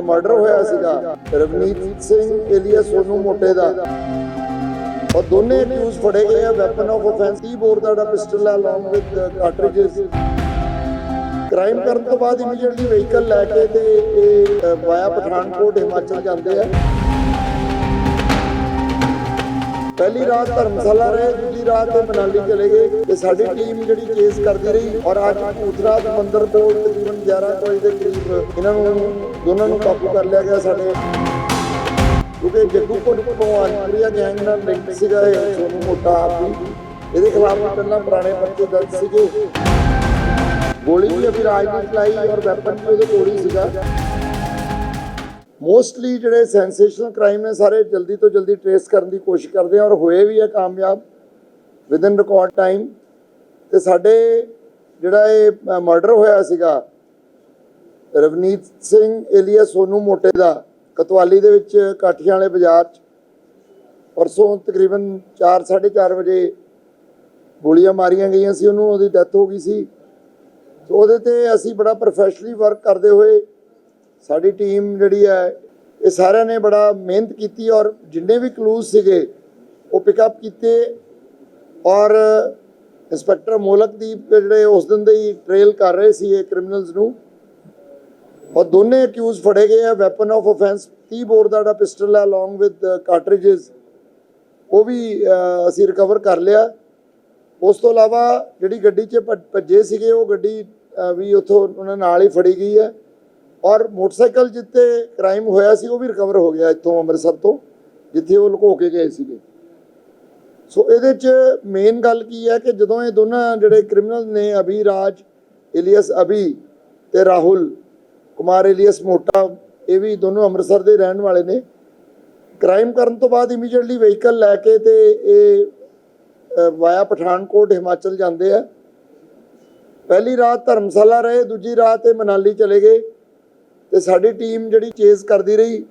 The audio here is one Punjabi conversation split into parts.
ਮਰਡਰ ਹੋਇਆ ਸੀਗਾ। ਰਵਨੀਤ ਸਿੰਘ ਏਲੀਅਸ ਸੋਨੂ ਮੋਟੇ ਦਾ। ਔਰ ਦੋਨੇ ਅਕਿਊਜ਼ ਫੜੇ ਗਏ ਆ ਵੈਪਨ ਆਫ ਆਫੈਂਸ ਕੀ ਬੋਰ ਦਾ ਜਿਹੜਾ ਪਿਸਟਲ ਹੈ ਅਲੋਂਗ ਵਿਦ ਕਾਰਟ੍ਰਿਜਸ ਕ੍ਰਾਈਮ ਕਰਨ ਤੋਂ ਬਾਅਦ ਇਮੀਡੀਏਟਲੀ ਵਹੀਕਲ ਲੈ ਕੇ ਤੇ ਇਹ ਵਾਇਆ ਪਠਾਨਕੋਟ, ਹਿਮਾਚਲ ਜਾਂਦੇ ਆ। ਪਹਿਲੀ ਰਾਤ ਧਰਮਸ਼ਾਲਾ ਰਹੇ, ਦੂਜੀ ਰਾਤ ਤੇ ਮਨਾਲੀ ਚਲੇ ਗਏ ਤੇ ਸਾਡੀ ਟੀਮ ਜਿਹੜੀ ਕੇਸ ਕਰਦੀ ਰਹੀ ਔਰ ਅੱਜ ਪੂਥਰਾ ਮੰਦਰ ਕੋਲ ਤਕਰੀਬਨ 11 ਵਜੇ ਦੇ ਕਰੀਬ ਇਹਨਾਂ ਨੂੰ, ਦੋਨਾਂ ਨੂੰ ਕਾਬੂ ਕਰ ਲਿਆ ਗਿਆ ਸਾਡੇ। ਕਿਉਂਕਿ ਜੱਗੂ ਕੋਟ ਭਗਵਾਨਪੁਰੀਆ ਗੈਂਗ ਨਾਲ ਲਿੰਕ ਸੀਗਾ ਇਹ, ਸੋਨੂ ਮੋਟਾ ਆਪ ਇਹਦੇ ਖਿਲਾਫ ਪਹਿਲਾਂ ਪੁਰਾਣੇ ਪਰਚੇ ਦਰਜ ਸੀਗੇ। ਗੋਲੀ ਵੀ ਅਭਿਰਾਜ ਨੇ ਚਲਾਈ ਔਰ ਵੈਪਨ ਵੀ ਉਹਦੇ ਕੋਲ ਹੀ ਸੀਗਾ। ਮੋਸਟਲੀ ਜਿਹੜੇ ਸੈਂਸੇਸ਼ਨਲ ਕ੍ਰਾਈਮ ਨੇ ਸਾਰੇ ਜਲਦੀ ਤੋਂ ਜਲਦੀ ਟ੍ਰੇਸ ਕਰਨ ਦੀ ਕੋਸ਼ਿਸ਼ ਕਰਦੇ ਆ ਔਰ ਹੋਏ ਵੀ ਆ ਕਾਮਯਾਬ ਵਿਦਨ ਰਿਕਾਰਡ ਟਾਈਮ ਤੇ ਸਾਡੇ ਜਿਹੜਾ ਇਹ ਮਰਡਰ ਹੋਇਆ ਸੀਗਾ, ਰਵਨੀਤ ਸਿੰਘ ਏਲੀਆ ਸੋਨੂ ਮੋਟੇ ਦਾ, ਕਤਵਾਲੀ ਦੇ ਵਿੱਚ ਕਾਠੀਆਂ ਵਾਲੇ ਬਾਜ਼ਾਰ 'ਚ। ਪਰਸੋਂ ਤਕਰੀਬਨ 4:30 ਵਜੇ ਗੋਲੀਆਂ ਮਾਰੀਆਂ ਗਈਆਂ ਸੀ, ਉਹਨੂੰ ਉਹਦੀ ਡੈਥ ਹੋ ਗਈ ਸੀ। ਉਹਦੇ ਤੇ ਅਸੀਂ ਬੜਾ ਪ੍ਰੋਫੈਸ਼ਨਲੀ ਵਰਕ ਕਰਦੇ ਹੋਏ ਸਾਡੀ ਟੀਮ ਜਿਹੜੀ ਹੈ, ਇਹ ਸਾਰਿਆਂ ਨੇ ਬੜਾ ਮਿਹਨਤ ਕੀਤੀ ਔਰ ਜਿੰਨੇ ਵੀ ਕਲੂਜ਼ ਸੀਗੇ, ਉਹ ਪਿਕਅਪ ਕੀਤੇ ਔਰ ਇੰਸਪੈਕਟਰ ਮੋਲਕਦੀਪ ਜਿਹੜੇ ਉਸ ਦਿਨ ਦੇ ਹੀ ਟ੍ਰੇਲ ਕਰ ਰਹੇ ਸੀ ਇਹ ਕ੍ਰਿਮੀਨਲਸ ਨੂੰ। ਔਰ ਦੋਨੇ ਅਕਿਊਜ਼ ਫੜੇ ਗਏ ਆ ਵੈਪਨ ਆਫ ਆਫੈਂਸ 30 ਬੋਰ ਦਾ ਜਿਹੜਾ ਪਿਸਟਲ ਹੈ ਅਲੋਂਗ ਵਿਦ ਕਾਰਟ੍ਰਿਜਸ ਉਹ ਵੀ ਅਸੀਂ ਰਿਕਵਰ ਕਰ ਲਿਆ। ਉਸ ਤੋਂ ਇਲਾਵਾ ਜਿਹੜੀ ਗੱਡੀ 'ਚ ਭੱਜ- ਭੱਜੇ ਸੀਗੇ, ਉਹ ਗੱਡੀ ਵੀ ਉੱਥੋਂ ਉਹਨਾਂ ਨਾਲ ਹੀ ਫੜੀ ਗਈ ਹੈ। ਔਰ ਮੋਟਰਸਾਈਕਲ ਜਿੱਤੇ ਕ੍ਰਾਈਮ ਹੋਇਆ ਸੀ, ਉਹ ਵੀ ਰਿਕਵਰ ਹੋ ਗਿਆ ਇੱਥੋਂ ਅੰਮ੍ਰਿਤਸਰ ਤੋਂ, ਜਿੱਥੇ ਉਹ ਲੁਕੋ ਕੇ ਗਏ ਸੀਗੇ। ਸੋ ਇਹਦੇ 'ਚ ਮੇਨ ਗੱਲ ਕੀ ਹੈ ਕਿ ਜਦੋਂ ਇਹ ਦੋਨਾਂ ਜਿਹੜੇ ਕ੍ਰਿਮੀਨਲ ਨੇ, ਅਭੀ ਰਾਜ ਇਲੀਅਸ ਅਭੀ ਤੇ ਰਾਹੁਲ, ਕੁਮਾਰ ਇਲੀਅਸ ਮੋਟਾ, ਇਹ ਵੀ ਦੋਨੋਂ ਅੰਮ੍ਰਿਤਸਰ ਦੇ ਰਹਿਣ ਵਾਲੇ ਨੇ। ਕ੍ਰਾਈਮ ਕਰਨ ਤੋਂ ਬਾਅਦ ਇਮੀਡੀਏਟਲੀ ਵਹੀਕਲ ਲੈ ਕੇ ਤੇ ਇਹ ਵਾਇਆ ਪਠਾਨਕੋਟ, ਹਿਮਾਚਲ ਜਾਂਦੇ ਆ। ਪਹਿਲੀ ਰਾਤ ਧਰਮਸ਼ਾਲਾ ਰਹੇ, ਦੂਜੀ ਰਾਤ ਇਹ ਮਨਾਲੀ ਚਲੇ ਗਏ। ਤੇ ਸਾਡੀ ਟੀਮ ਜਿਹੜੀ ਚੇਸ ਕਰਦੀ ਰਹੀ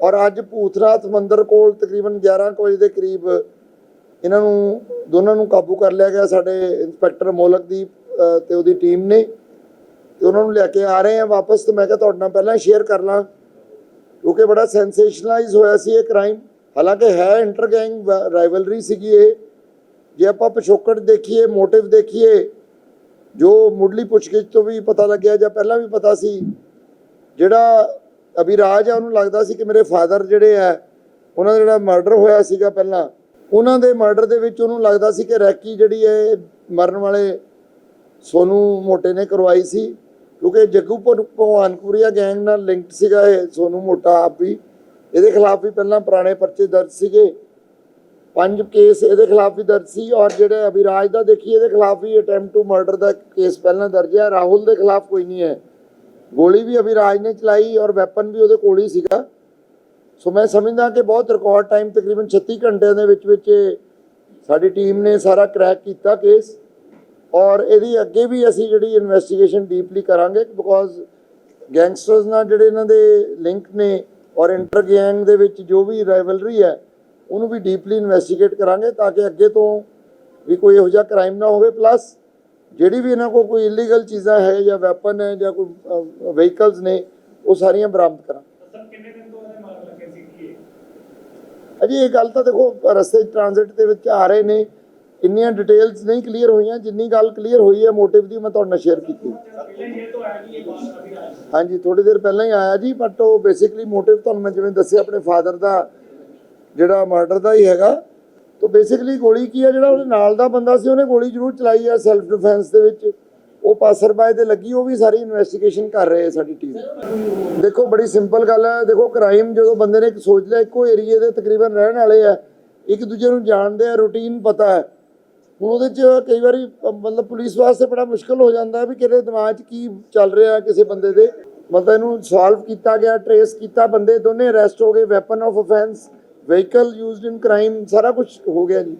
ਔਰ ਅੱਜ ਭੂਤਨਾਥ ਮੰਦਿਰ ਕੋਲ ਤਕਰੀਬਨ 11 ਕੁ ਵਜੇ ਦੇ ਕਰੀਬ ਇਹਨਾਂ ਨੂੰ ਦੋਨਾਂ ਨੂੰ ਕਾਬੂ ਕਰ ਲਿਆ ਗਿਆ ਸਾਡੇ ਇੰਸਪੈਕਟਰ ਮੋਲਕਦੀਪ ਅ, ਤੇ ਉਹਦੀ ਟੀਮ ਨੇ। ਤੇ ਉਹਨਾਂ ਨੂੰ ਲੈ ਕੇ ਆ ਰਹੇ ਆ ਵਾਪਸ ਤੇ ਮੈਂ ਕਿਹਾ ਤੁਹਾਡੇ ਨਾਲ ਪਹਿਲਾਂ ਸ਼ੇਅਰ ਕਰ ਲਾਂ ਕਿਉਂਕਿ ਬੜਾ ਸੈਂਸੇਸ਼ਨਲਾਈਜ਼ ਹੋਇਆ ਸੀ ਇਹ ਕ੍ਰਾਈਮ ਹਾਲਾਂਕਿ ਹੈ ਇੰਟਰ ਗੈਂਗ ਰਾਈਵਲਰੀ ਸੀਗੀ ਇਹ। ਜੇ ਆਪਾਂ ਪਿਛੋਕੜ ਦੇਖੀਏ ਮੋਟਿਵ ਦੇਖੀਏ ਜੋ ਮੁੱਢਲੀ ਪੁੱਛਗਿੱਛ ਤੋਂ ਵੀ ਪਤਾ ਲੱਗਿਆ ਜਾਂ ਪਹਿਲਾਂ ਵੀ ਪਤਾ ਸੀ ਜਿਹੜਾ ਅਭਿਰਾਜ ਆ, ਉਹਨੂੰ ਲੱਗਦਾ ਸੀ ਕਿ ਮੇਰੇ ਫਾਦਰ ਜਿਹੜੇ ਆ, ਉਹਨਾਂ ਦਾ ਜਿਹੜਾ ਮਰਡਰ ਹੋਇਆ ਸੀਗਾ ਪਹਿਲਾਂ, ਉਹਨਾਂ ਦੇ ਮਰਡਰ ਦੇ ਵਿੱਚ ਉਹਨੂੰ ਲੱਗਦਾ ਸੀ ਕਿ ਰੈਕੀ ਜਿਹੜੀ ਹੈ ਮਰਨ ਵਾਲੇ ਸੋਨੂ ਮੋਟੇ ਨੇ ਕਰਵਾਈ ਸੀ, ਕਿਉਂਕਿ ਜੱਗੂ ਭਗ- ਗੈਂਗ ਨਾਲ ਲਿੰਕਡ ਸੀਗਾ ਇਹ ਸੋਨੂ ਮੋਟਾ ਆਪ ਵੀ। ਇਹਦੇ ਖਿਲਾਫ ਵੀ ਪਹਿਲਾਂ ਪੁਰਾਣੇ ਪਰਚੇ ਦਰਜ ਸੀਗੇ। ਪੰਜ ਕੇਸ ਇਹਦੇ ਖਿਲਾਫ ਵੀ ਦਰਜ ਸੀ ਔਰ ਜਿਹੜੇ ਅਭਿਰਾਜ ਦਾ ਦੇਖੀਏ, ਇਹਦੇ ਖਿਲਾਫ ਵੀ ਅਟੈਂਪਟ ਟੂ ਮਰਡਰ ਦਾ ਕੇਸ ਪਹਿਲਾਂ ਦਰਜ ਹੈ। ਰਾਹੁਲ ਦੇ ਖਿਲਾਫ ਕੋਈ ਨਹੀਂ ਹੈ। ਗੋਲੀ ਵੀ ਅਭਿਰਾਜ ਨੇ ਚਲਾਈ ਔਰ ਵੈਪਨ ਵੀ ਉਹਦੇ ਕੋਲ ਹੀ ਸੀਗਾ। ਸੋ ਮੈਂ ਸਮਝਦਾ ਕਿ ਬਹੁਤ ਰਿਕਾਰਡ ਟਾਈਮ ਤਕਰੀਬਨ 36 ਘੰਟਿਆਂ ਦੇ ਵਿੱਚ ਵਿੱਚ ਸਾਡੀ ਟੀਮ ਨੇ ਸਾਰਾ ਕ੍ਰੈਕ ਕੀਤਾ ਕੇਸ ਔਰ ਇਹਦੀ ਅੱਗੇ ਵੀ ਅਸੀਂ ਜਿਹੜੀ ਇਨਵੈਸਟੀਗੇਸ਼ਨ ਡੀਪਲੀ ਕਰਾਂਗੇ ਬਿਕੋਜ਼ ਗੈਂਗਸਟਰਸ ਨਾਲ ਜਿਹੜੇ ਇਹਨਾਂ ਦੇ ਲਿੰਕ ਨੇ ਔਰ ਇੰਟਰ ਗੈਂਗ ਦੇ ਵਿੱਚ ਜੋ ਵੀ ਰਾਈਵਲਰੀ ਹੈ, ਉਹਨੂੰ ਵੀ ਡੀਪਲੀ ਇਨਵੈਸਟੀਗੇਟ ਕਰਾਂਗੇ ਤਾਂ ਕਿ ਅੱਗੇ ਤੋਂ ਵੀ ਕੋਈ ਇਹੋ ਜਿਹਾ ਕ੍ਰਾਈਮ ਨਾ ਹੋਵੇ। ਪਲੱਸ ਜਿਹੜੀ ਵੀ ਇਹਨਾਂ ਕੋਲ ਕੋਈ ਇਲੀਗਲ ਚੀਜ਼ਾਂ ਹੈ ਜਾਂ ਵੈਪਨ ਹੈ ਜਾਂ ਕੋਈ ਵਹੀਕਲਸ ਨੇ ਉਹ ਸਾਰੀਆਂ ਬਰਾਮਦ ਕਰਾਂ ਅਜੀ ਇਹ ਗੱਲ ਤਾਂ ਦੇਖੋ ਰਸਤੇ ਟ੍ਰਾਂਜ਼ਿਟ ਦੇ ਵਿੱਚ ਆ ਰਹੇ ਨੇ। ਇੰਨੀਆਂ ਡਿਟੇਲਸ ਨਹੀਂ ਕਲੀਅਰ ਹੋਈਆਂ। ਜਿੰਨੀ ਗੱਲ ਕਲੀਅਰ ਹੋਈ ਹੈ ਮੋਟਿਵ ਦੀ ਮੈਂ ਤੁਹਾਡੇ ਨਾਲ ਸ਼ੇਅਰ ਕੀਤੀ। ਹਾਂਜੀ ਥੋੜੀ ਦੇਰ ਪਹਿਲਾਂ ਹੀ ਆਇਆ ਜੀ ਬਟ ਉਹ ਬੇਸਿਕਲੀ ਮੋਟਿਵ ਤੁਹਾਨੂੰ ਮੈਂ ਜਿਵੇਂ ਦੱਸਿਆ ਆਪਣੇ ਫਾਦਰ ਦਾ ਜਿਹੜਾ ਮਰਡਰ ਦਾ ਹੀ ਹੈਗਾ। ਤਾਂ ਬੇਸਿਕਲੀ ਗੋਲੀ ਕੀ ਹੈ ਜਿਹੜਾ ਉਹਦੇ ਨਾਲ ਦਾ ਬੰਦਾ ਸੀ, ਉਹਨੇ ਗੋਲੀ ਜ਼ਰੂਰ ਚਲਾਈ ਆ ਸੈਲਫ ਡਿਫੈਂਸ ਦੇ ਵਿੱਚ। ਉਹ ਪਾਸਰਬਾਈ ਤੇ ਲੱਗੀ, ਉਹ ਵੀ ਸਾਰੀ ਇਨਵੈਸਟੀਗੇਸ਼ਨ ਕਰ ਰਹੇ ਹੈ ਸਾਡੀ ਟੀਮ ਦੇਖੋ, ਬੜੀ ਸਿੰਪਲ ਗੱਲ ਹੈ ਦੇਖੋ ਕ੍ਰਾਈਮ ਜਦੋਂ ਬੰਦੇ ਨੇ ਸੋਚ ਲਿਆ, ਇੱਕੋ ਏਰੀਏ ਦੇ ਤਕਰੀਬਨ ਰਹਿਣ ਵਾਲੇ ਆ, ਇੱਕ ਦੂਜੇ ਨੂੰ ਜਾਣਦੇ ਆ ਰੂਟੀਨ ਪਤਾ ਹੈ। ਹੁਣ ਉਹਦੇ 'ਚ ਕਈ ਵਾਰੀ ਮਤਲਬ ਪੁਲਿਸ ਵਾਸਤੇ ਬੜਾ ਮੁਸ਼ਕਲ ਹੋ ਜਾਂਦਾ ਵੀ ਕਿਹਦੇ ਦਿਮਾਗ 'ਚ ਕੀ ਚੱਲ ਰਿਹਾ ਕਿਸੇ ਬੰਦੇ ਦੇ। ਮਤਲਬ ਇਹਨੂੰ ਸੋਲਵ ਕੀਤਾ ਗਿਆ ਟਰੇਸ ਕੀਤਾ, ਬੰਦੇ ਦੋਨੇ ਅਰੈਸਟ ਹੋ ਗਏ weapon of offence vehicle used in crime ਸਾਰਾ ਕੁਝ ਹੋ ਗਿਆ ਜੀ।